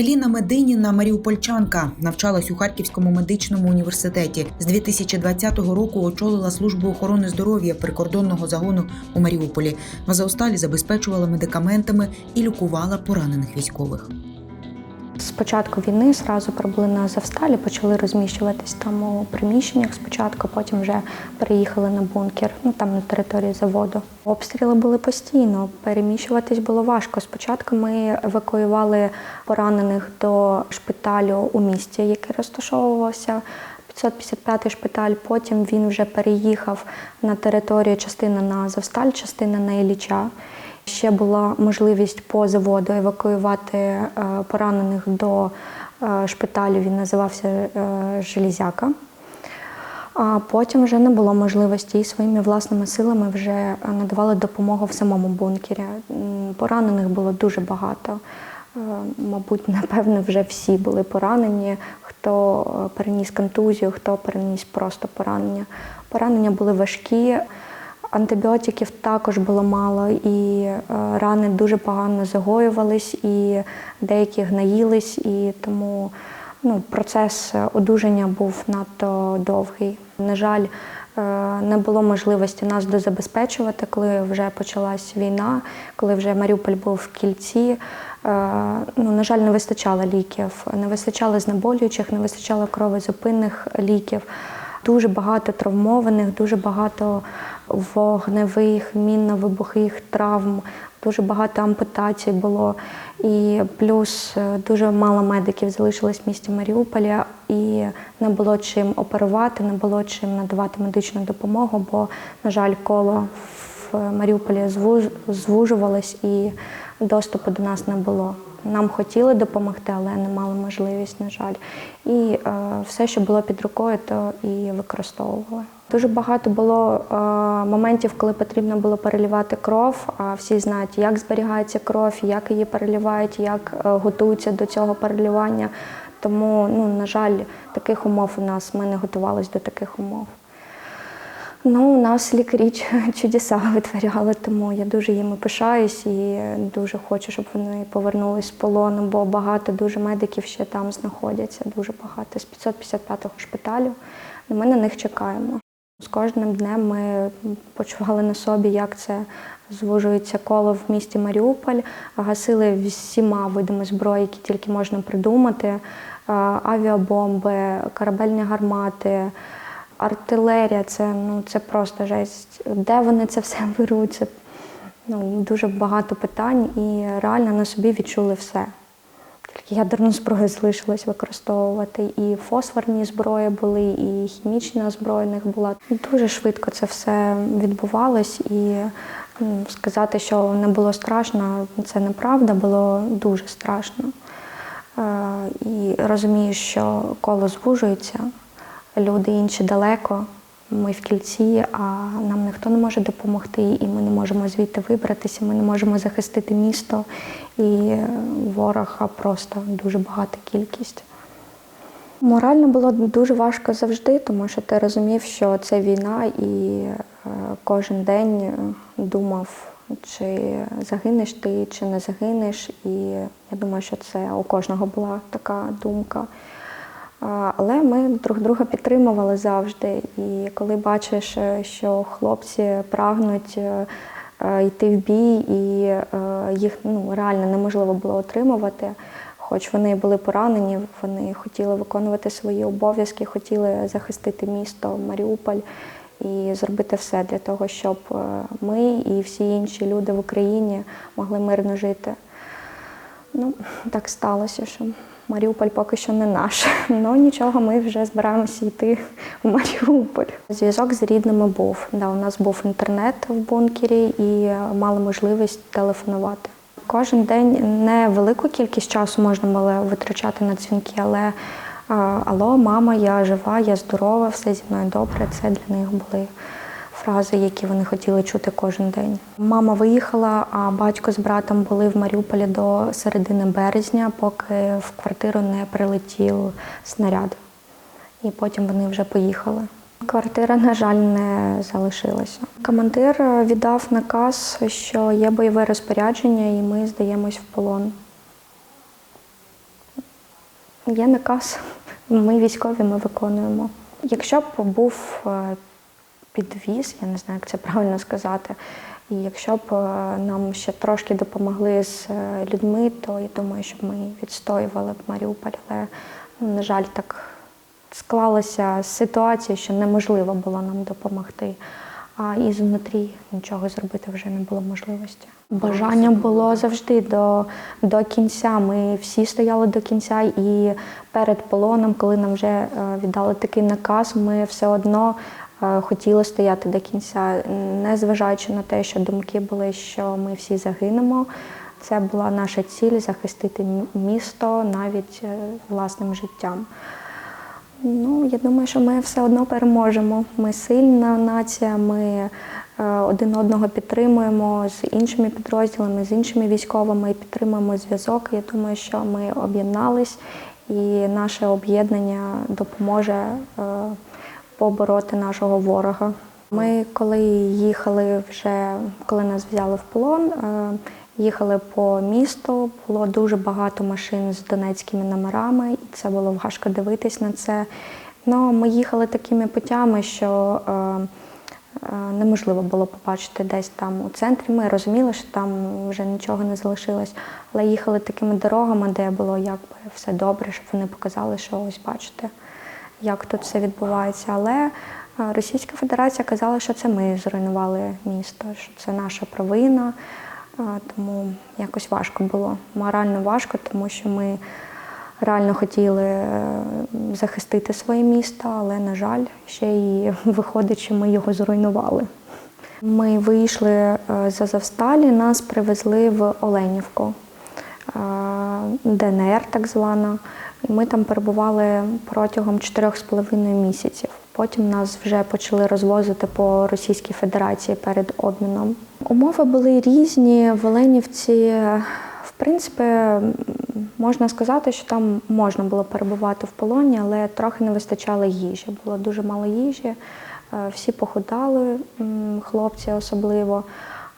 Еліна Мединіна Маріупольчанка навчалась у Харківському медичному університеті. З 2020 року очолила службу охорони здоров'я прикордонного загону у Маріуполі. В Азовсталі забезпечувала медикаментами і лікувала поранених військових. З початку війни зразу прибули на Завсталі, почали розміщуватись там у приміщеннях спочатку, потім вже переїхали на бункер, ну там на території заводу. Обстріли були постійно, переміщуватись було важко. Спочатку ми евакуювали поранених до шпиталю у місті, який розташовувався. 555 шпиталь, потім він вже переїхав на територію частина на Завсталь, частина на Ілліча. Ще була можливість по заводу евакуювати е, поранених до е, шпиталю. Він називався е, Железяка. А потім вже не було можливості і своїми власними силами вже надавали допомогу в самому бункері. Поранених було дуже багато. Мабуть, напевно, вже всі були поранені. Хто переніс контузію, хто переніс просто поранення. Поранення були важкі. Антибіотиків також було мало, і е, рани дуже погано загоювались, і деякі гнаїлись, і тому ну, процес одужання був надто довгий. На жаль, е, не було можливості нас дозабезпечувати, коли вже почалась війна, коли вже Маріуполь був в кільці. Е, Ну, на жаль, не вистачало ліків, не вистачало знеболюючих, не вистачало кровозупинних ліків. Дуже багато травмованих, дуже багато вогневих, мінно-вибухових травм, дуже багато ампутацій було. І плюс е, дуже мало медиків залишилось в місті Маріуполя, і не було чим оперувати, не було чим надавати медичну допомогу, бо, на жаль, коло в Маріуполі звуж- звужувалось і доступу до нас не було. Нам хотіли допомогти, але не мали можливість, на жаль. І е, все, що було під рукою, то і використовували. Дуже багато було е, моментів, коли потрібно було перелівати кров. А всі знають, як зберігається кров, як її переливають, як е, готуються до цього переливання. Тому, ну, на жаль, таких умов у нас ми не готувалися до таких умов. Ну, у нас лікарі чудеса витворяли, тому я дуже їми пишаюсь і дуже хочу, щоб вони повернулись з полону, бо багато дуже медиків ще там знаходяться, дуже багато з 555-го шпиталю. Ми на них чекаємо. З кожним днем ми почували на собі, як це звужується коло в місті Маріуполь, гасили всіма видами зброї, які тільки можна придумати: авіабомби, корабельні гармати. Артилерія це ну це просто жесть. Де вони це все беруть? Це ну, дуже багато питань і реально на собі відчули все. Тільки ядерну зброю залишилось використовувати. І фосфорні зброї були, і хімічна зброя в них була. Дуже швидко це все відбувалось, і м, сказати, що не було страшно, це неправда, було дуже страшно. Е, І розумію, що коло звужується, люди інші далеко, ми в кільці, а нам ніхто не може допомогти, і ми не можемо звідти вибратися, ми не можемо захистити місто, і ворога просто дуже багата кількість. Морально було дуже важко завжди, тому що ти розумів, що це війна, і е, кожен день е, думав, чи загинеш ти, чи не загинеш. І я думаю, що це у кожного була така думка. Але ми друг друга підтримували завжди. І коли бачиш, е, що хлопці прагнуть е, е, йти в бій, і їх ну, реально неможливо було отримувати. Хоч вони були поранені, вони хотіли виконувати свої обов'язки, хотіли захистити місто Маріуполь і зробити все для того, щоб ми і всі інші люди в Україні могли мирно жити. Ну, так сталося, що Маріуполь поки що не наш. Ну нічого, ми вже збираємося йти в Маріуполь. Зв'язок з рідними був. Да, у нас був інтернет в бункері і мали можливість телефонувати. Кожен день невелику кількість часу можна було витрачати на дзвінки, але алло, мама, я жива, я здорова, все зі мною добре. Це для них були фрази, які вони хотіли чути кожен день. Мама виїхала, а батько з братом були в Маріуполі до середини березня, поки в квартиру не прилетів снаряд. І потім вони вже поїхали. Квартира, на жаль, не залишилася. Командир віддав наказ, що є бойове розпорядження, і ми здаємось в полон. є наказ. Ми військові, ми виконуємо. Якщо б був е, підвіз, я не знаю, як це правильно сказати. І якщо б е, нам ще трошки допомогли з е, людьми, то я думаю, що ми відстоювали б Маріуполь. Але, ну, на жаль, так склалася ситуація, що неможливо було нам допомогти. А ізнутрі нічого зробити вже не було можливості. Бажання було завжди до, до кінця. Ми всі стояли до кінця, і перед полоном, коли нам вже е, віддали такий наказ, ми все одно хотіли стояти до кінця, незважаючи на те, що думки були, що ми всі загинемо. Це була наша ціль захистити місто навіть е, власним життям. Ну, я думаю, що ми все одно переможемо. Ми сильна нація, ми е, один одного підтримуємо з іншими підрозділами, з іншими військовими підтримуємо зв'язок. Я думаю, що ми об'єднались і наше об'єднання допоможе е, побороти нашого ворога. Ми, коли їхали вже, коли нас взяли в полон, е, їхали по місту, було дуже багато машин з донецькими номерами, і це було важко дивитись на це. Ну, ми їхали такими путями, що е, е, неможливо було побачити десь там у центрі. Ми розуміли, що там вже нічого не залишилось, але їхали такими дорогами, де було якби все добре, щоб вони показали, що ось бачите, як тут все відбувається. Але е, Російська Федерація казала, що це ми зруйнували місто, що це наша провина. Е, Тому якось важко було. Морально важко, тому що ми реально хотіли е, захистити своє місто, але, на жаль, ще й виходить, що ми його зруйнували. Ми вийшли з Азовсталі, нас привезли в Оленівку, ДНР так звана. Ми там перебували протягом 4,5 місяців. Потім нас вже почали розвозити по Російській Федерації перед обміном. Умови були різні. В Оленівці, в принципі, можна сказати, що там можна було перебувати в полоні, але трохи не вистачало їжі. Було дуже мало їжі. Е, Всі похудали, хлопці особливо.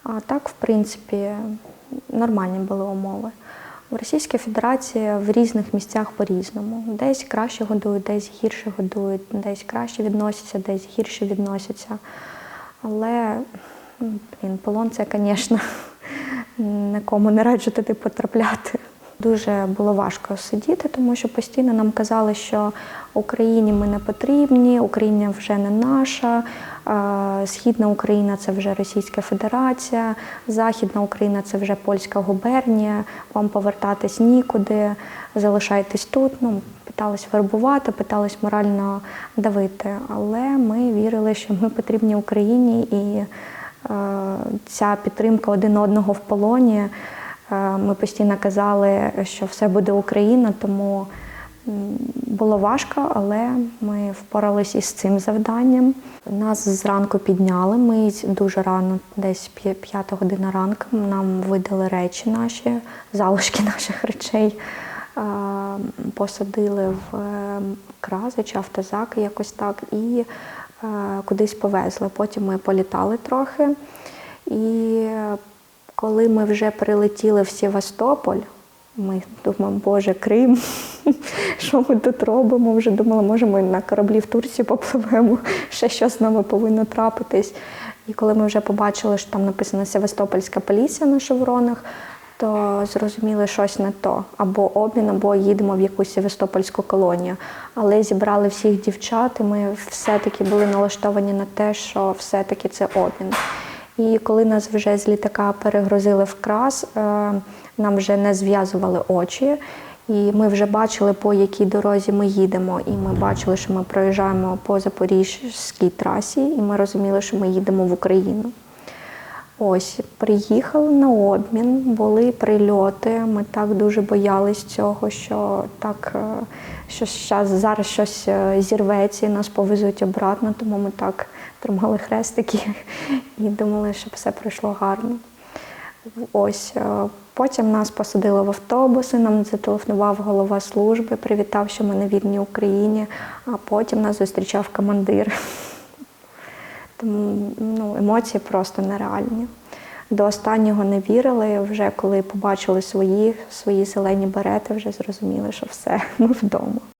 А так, в принципі, нормальні були умови. В Російській Федерації в різних місцях по-різному. Десь краще годують, десь гірше годують, десь краще відносяться, десь гірше відносяться. Але блін, полон це, звісно, нікому не раджу туди потрапляти. Дуже було важко сидіти, тому що постійно нам казали, що Україні ми не потрібні, Україна вже не наша, Східна Україна це вже Російська Федерація, Західна Україна це вже польська губернія, вам повертатись нікуди, залишайтесь тут. Ну, питались вербувати, питались морально давити. Але ми вірили, що ми потрібні Україні і ця підтримка один одного в полоні. Е, Ми постійно казали, що все буде Україна, тому було важко, але ми впоралися із цим завданням. Нас зранку підняли. Ми дуже рано, десь п'ята година ранку, нам видали речі наші, залишки наших речей. Е, Посадили в е, крази чи автозак, якось так, і кудись повезли. Потім ми політали трохи. І коли ми вже прилетіли в Севастополь, ми думаємо, Боже, Крим, що ми тут робимо? Вже думали, може, ми на кораблі в Турцію попливемо, ще щось з нами повинно трапитись. І коли ми вже побачили, що там написано Севастопольська поліція на шевронах, то зрозуміли щось не то. Або обмін, або їдемо в якусь Севастопольську колонію. Але зібрали всіх дівчат, і ми все-таки були налаштовані на те, що все-таки це обмін. І коли нас вже з літака перегрузили в крас, е, нам вже не зв'язували очі. І ми вже бачили, по якій дорозі ми їдемо. І ми бачили, що ми проїжджаємо по Запорізькій трасі, і ми розуміли, що ми їдемо в Україну. Ось, приїхали на обмін, були прильоти. Ми так дуже боялись цього, що так е, що зараз щось е, зірветься і нас повезуть обратно, тому ми так тримали хрестики і думали, щоб все пройшло гарно. Ось е, потім нас посадили в автобуси, нам зателефонував голова служби, привітав, що ми на вільній Україні, а потім нас зустрічав командир. Тому ну, емоції просто нереальні. До останнього не вірили. Вже коли побачили свої, свої зелені берети, вже зрозуміли, що все, ми вдома.